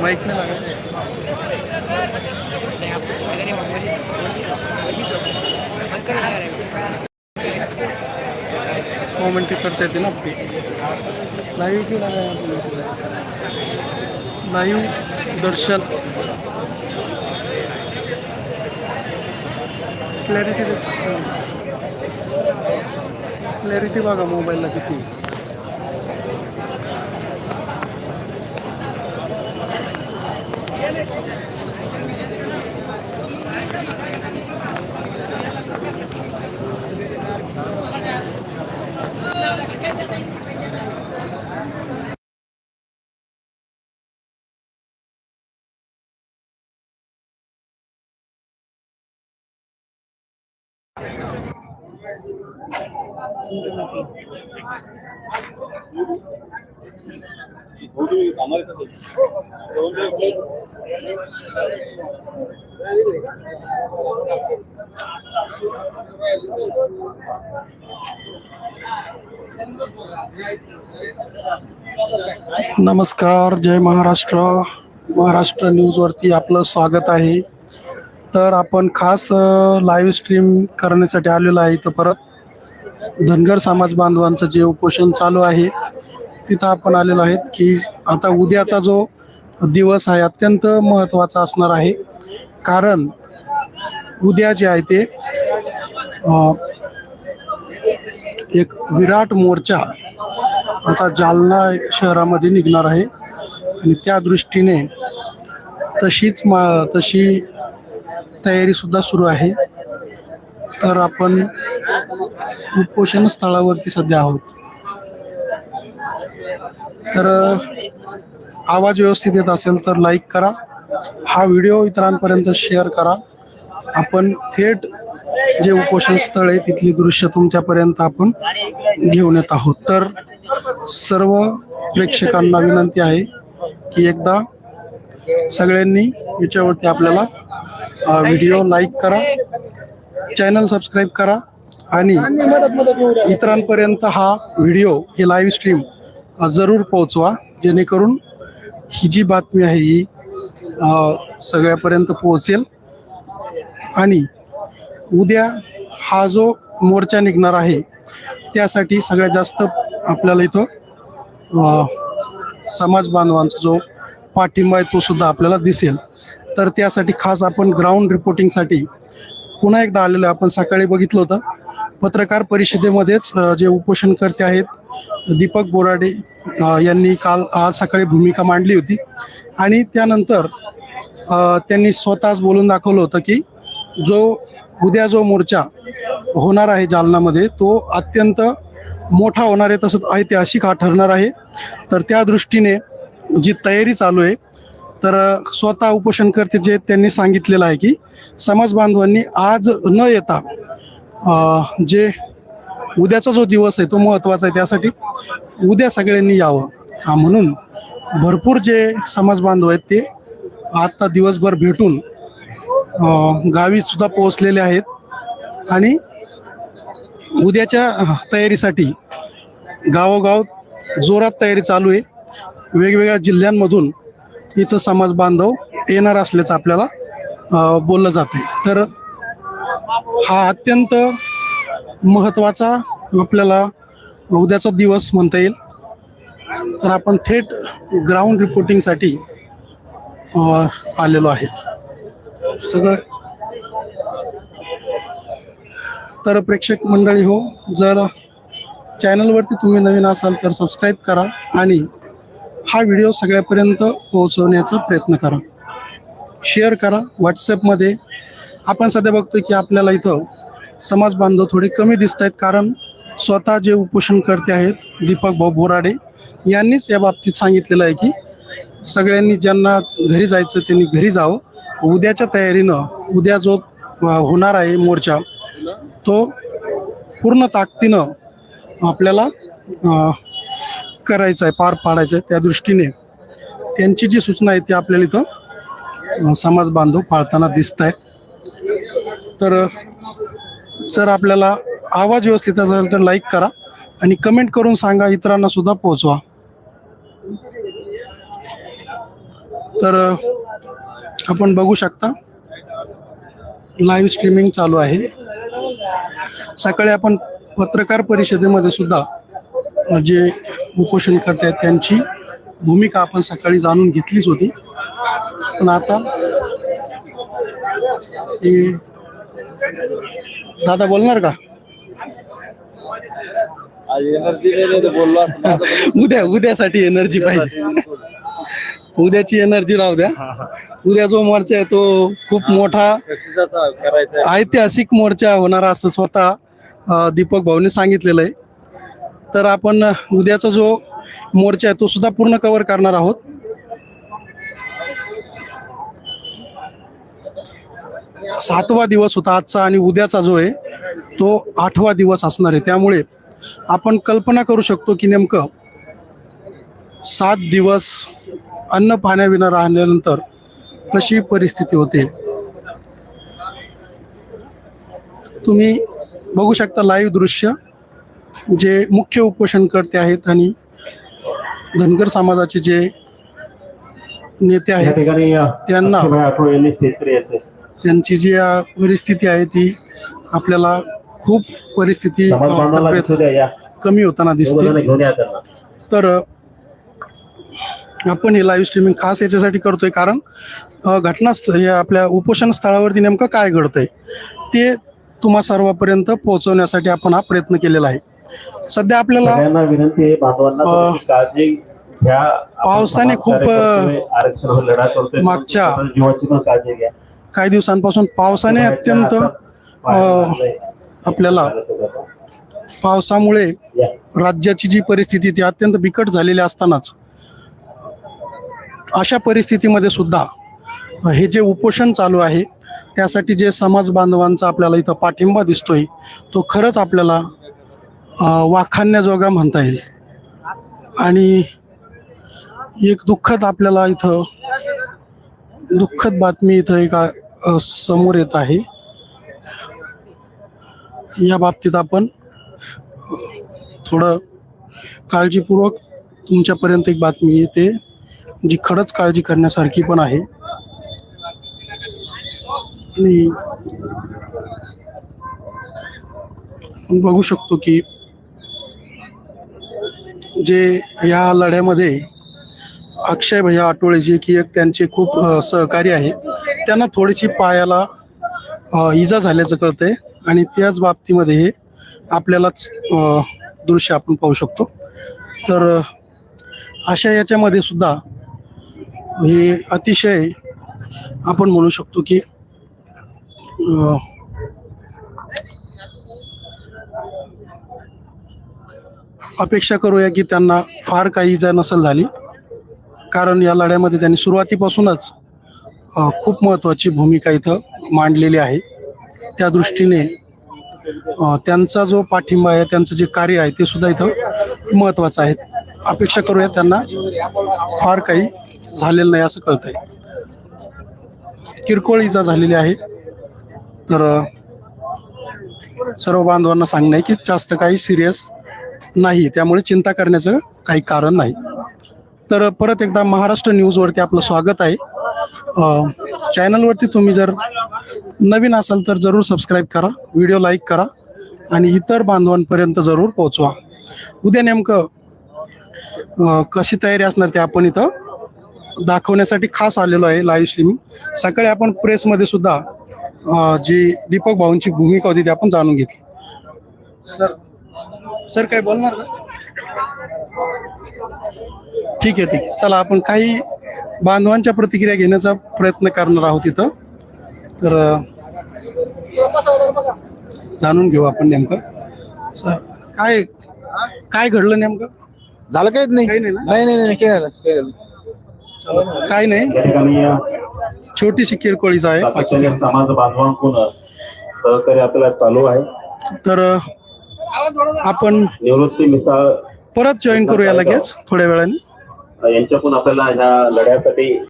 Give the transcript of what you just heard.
Mic नाही लागत. Comment करता येते ना आपली. लाईव्ह लाईव्ह दर्शन. क्लॅरिटी क्लॅरिटी बघा मोबाईलला किती. नमस्कार जय महाराष्ट्र. महाराष्ट्र न्यूजवरती आपलं स्वागत आहे. तर आपण खास लाईव्ह स्ट्रीम करण्यासाठी आलेलो आहे तर परत. धनगर समाज बांधवांचं जे उपोषण चालू आहे तिथं आपण आलेलो आहेत की आता उद्याचा जो दिवस आहे अत्यंत महत्त्वाचा असणार आहे. कारण उद्या जे आहे ते एक विराट मोर्चा आता जालना शहरामध्ये निघणार आहे. आणि त्या दृष्टीने तशीच मा तशी तयारीसुद्धा सुरू आहे. तर आपण उपोषण स्थळावरती सध्या आहोत. तर आवाज व्यवस्थित येत असेल तर लाईक करा. हा व्हिडिओ इतरांपर्यंत शेअर करा. आपण थेट जे उपोषण स्थळ आहे तिथली दृश्य तुमच्यापर्यंत आपण घेऊन येत आहोत. तर सर्व प्रेक्षकांना विनंती आहे की एकदा सगळ्यांनी याच्यावरती आपल्याला व्हिडिओ लाईक करा. चॅनल सबस्क्राईब करा. आणि इतरांपर्यंत हा व्हिडिओ हे लाईव्ह स्ट्रीम जरूर पोहोचवा. जेणेकरून ही जी बातमी आहे ही सगळ्यापर्यंत पोहोचेल. आणि उद्या हा जो मोर्चा निघणार आहे त्यासाठी सगळ्यात जास्त आपल्याला इथं समाज बांधवांचा जो पाठिंबा आहे तो सुद्धा आपल्याला दिसेल. तर त्यासाठी खास आपण ग्राउंड रिपोर्टिंगसाठी पुन्हा एकदा आलेलो आहे. आपण सकाळी बघितलं होतं. पत्रकार परिषदेमध्येच जे उपोषणकर्ते आहेत दीपक बोराडे यांनी काल आज सकाळी भूमिका मांडली होती. आणि त्यानंतर त्यांनी स्वतःच बोलून दाखवलं होतं की जो उद्या जो मोर्चा होणार आहे जालनामध्ये तो अत्यंत मोठा होणार आहे तसंच ऐतिहासिक हा ठरणार आहे. तर त्या दृष्टीने जी तयारी चालू आहे तर स्वतः उपोषणकर्ते जे त्यांनी सांगितलेलं आहे की समाज बांधवांनी आज न येता जे उद्याचा जो दिवस आहे तो महत्त्वाचा आहे त्यासाठी उद्या सगळ्यांनी यावं. हा म्हणून भरपूर जे समाज बांधव आहेत ते आत्ता दिवसभर भेटून गावीसुद्धा गावी सुद्धा पोहोचलेले आहेत आणि उद्याच्या तयारीसाठी गावोगाव जोरात तयारी चालू आहे. वेगवेगळ्या जिल्ह्यांमधून इथं समाज बांधव येणार असल्याचं आपल्याला बोललं जाते तर हा अत्यंत महत्त्वाचा आपल्याला उद्याचा दिवस म्हणता येईल. तर आपण थेट ग्राउंड रिपोर्टिंगसाठी आलेलो आहे. सगळं तर प्रेक्षक मंडळी हो जर चॅनलवरती तुम्ही नवीन असाल तर सबस्क्राईब करा आणि हा व्हिडिओ सगळ्यापर्यंत पोहोचवण्याचा प्रयत्न करा. शेअर करा व्हॉट्सअपमध्ये. आपण सध्या बघतो की आपल्याला इथं समाज बांधव थोडे कमी दिसत आहेत कारण स्वतः जे उपोषण करते आहेत दीपक भाऊ बोराडे यांनीच या बाबतीत सांगितलेलं आहे की सगळ्यांनी ज्यांना घरी जायचं त्यांनी घरी जावं. उद्याच्या तयारीनं उद्या जो होणार आहे मोर्चा तो पूर्ण ताकदीनं आपल्याला करायचा आहे पार पाडायचं आहे. त्या दृष्टीने त्यांची जी सूचना आहे ती आपल्याला इथं समाज बांधव पाळताना दिसत आहेत तर जर आपल्याला आवाज व्यवस्थित असेल तर लाईक करा आणि कमेंट करून सांगा इतरांना सुद्धा पोहोचवा. तर आपण बघू शकता लाईव्ह स्ट्रीमिंग चालू आहे. सकाळी आपण पत्रकार परिषदेमध्ये सुद्धा जे उपोषण आहेत त्यांची भूमिका आपण सकाळी जाणून घेतलीच होती. पण आता दादा बोलणार का? उद्या उद्यासाठी एनर्जी पाहिजे. उद्याची एनर्जी राहू द्या. उद्या जो मोर्चा आहे तो खूप मोठा ऐतिहासिक मोर्चा होणार असं स्वतः दीपक भाऊने सांगितलेलं आहे. तर आपण उद्याचा जो मोर्चा आहे तो सुद्धा पूर्ण कव्हर करणार आहोत. सातवा दिवस होता आजचा आणि उद्याचा जो आहे तो आठवा दिवस असणार आहे. त्यामुळे आपण कल्पना करू शकतो की नेमकं सात दिवस अन्न पाण्याविना राहिल्यानंतर कशी परिस्थिती होते? तुम्ही बघू शकता लाईव्ह दृश्य जे मुख्य उपोषणकर्ते आहेत आणि धनगर समाजाचे जे नेते आहेत त्यांना- त्यांची जी परिस्थिती आहे ती आपल्याला खूप परिस्थिती कमी होताना दिसते. तर आपण हे लाईव्ह स्ट्रीमिंग खास याच्यासाठी करतोय कारण घटनास्थळ या आपल्या उपोषण स्थळावरती नेमकं काय घडतंय ते तुम्हा सर्वांपर्यंत पोहोचवण्यासाठी आपण हा प्रयत्न केलेला आहे. सध्या आपल्याला विनंती काळजी पावसाने खूप, मागच्या- काही दिवसांपासून पावसाने अत्यंत आपल्याला पावसामुळे. राज्याची जी परिस्थिती ती अत्यंत बिकट झालेली असतानाच अशा परिस्थितीमध्ये सुद्धा हे जे उपोषण चालू आहे त्यासाठी जे समाज बांधवांचा आपल्याला इथं पाठिंबा दिसतोय तो खरंच आपल्याला अ, वाखाणण्याजोगा म्हणता येईल. आणि एक दुःखद आपल्याला इथं दुःखद बातमी इथं एक समोर येत आहे. या बाबतीत आपण थोडं काळजीपूर्वक तुमच्यापर्यंत एक बातमी येते जी खरंच काळजी करण्यासारखी पण आहे. आणि आपण बघू शकतो की जे या लढ्यामध्ये अक्षय भैया आटोळे जे की एक त्यांचे खूप सहकारी आहे. त्यांना थोडीशी पायाला इजा झाल्याचं कळतंय. आणि त्याच बाबतीमध्ये हे आपल्यालाच दृश्य आपण पाहू शकतो. तर अशा याच्यामध्ये सुद्धा हे अतिशय आपण म्हणू शकतो की अपेक्षा करूया की त्यांना फार काही इजा नसेल झाली. कारण या लढ्यामध्ये त्यांनी सुरुवातीपासूनच खूप महत्त्वाची भूमिका इथं मांडलेली आहे. त्या दृष्टीने त्यांचा जो पाठिंबा आहे त्यांचं जे कार्य आहे ते सुद्धा इथं महत्त्वाचं आहे. अपेक्षा करूया त्यांना फार काही झालेलं नाही असं कळतंय. किरकोळ इजा झालेली आहे. तर सर्व बांधवांना सांगणं आहे की जास्त काही सिरियस नाही. त्यामुळे चिंता करण्याचं काही कारण नाही. तर परत एकदा महाराष्ट्र न्यूजवरती आपलं स्वागत आहे. चॅनलवरती तुम्ही जर नवीन असाल तर जरूर सबस्क्राईब करा व्हिडिओ लाईक करा आणि इतर बांधवांपर्यंत जरूर पोहोचवा. उद्या नेमकं कशी तयारी असणार ते आपण इथं दाखवण्यासाठी खास आलेलो आहे लाईव्ह स्ट्रीमिंग सकाळी आपण प्रेसमध्ये सुद्धा जी दीपक भाऊंची भूमिका होती ती आपण जाणून घेतली. सर सर काय बोलणार का? ठीक आहे ठीक आहे. चला आपण काही बांधवांच्या प्रतिक्रिया घेण्याचा प्रयत्न करणार आहोत इथं. तर जाणून घेऊ आपण नेमकं. सर काय काय घडलं नेमकं? झालं काहीच नाही. काही नाही ना? नाही नाही नाही काय झालं काय झालं चला, काय नाही? या ठिकाणी अ, छोटीशी किरकोळीचा आहे बाकी सातत्याने समाज बांधवांकडून सहकार्य आपल्याला चालू आहे. तर आपण निवृत्ती मिसाळ परत जॉईन करूया लगेच थोड्या वेळाने. यांच्याकडून आपल्याला ह्या लढ्यासाठी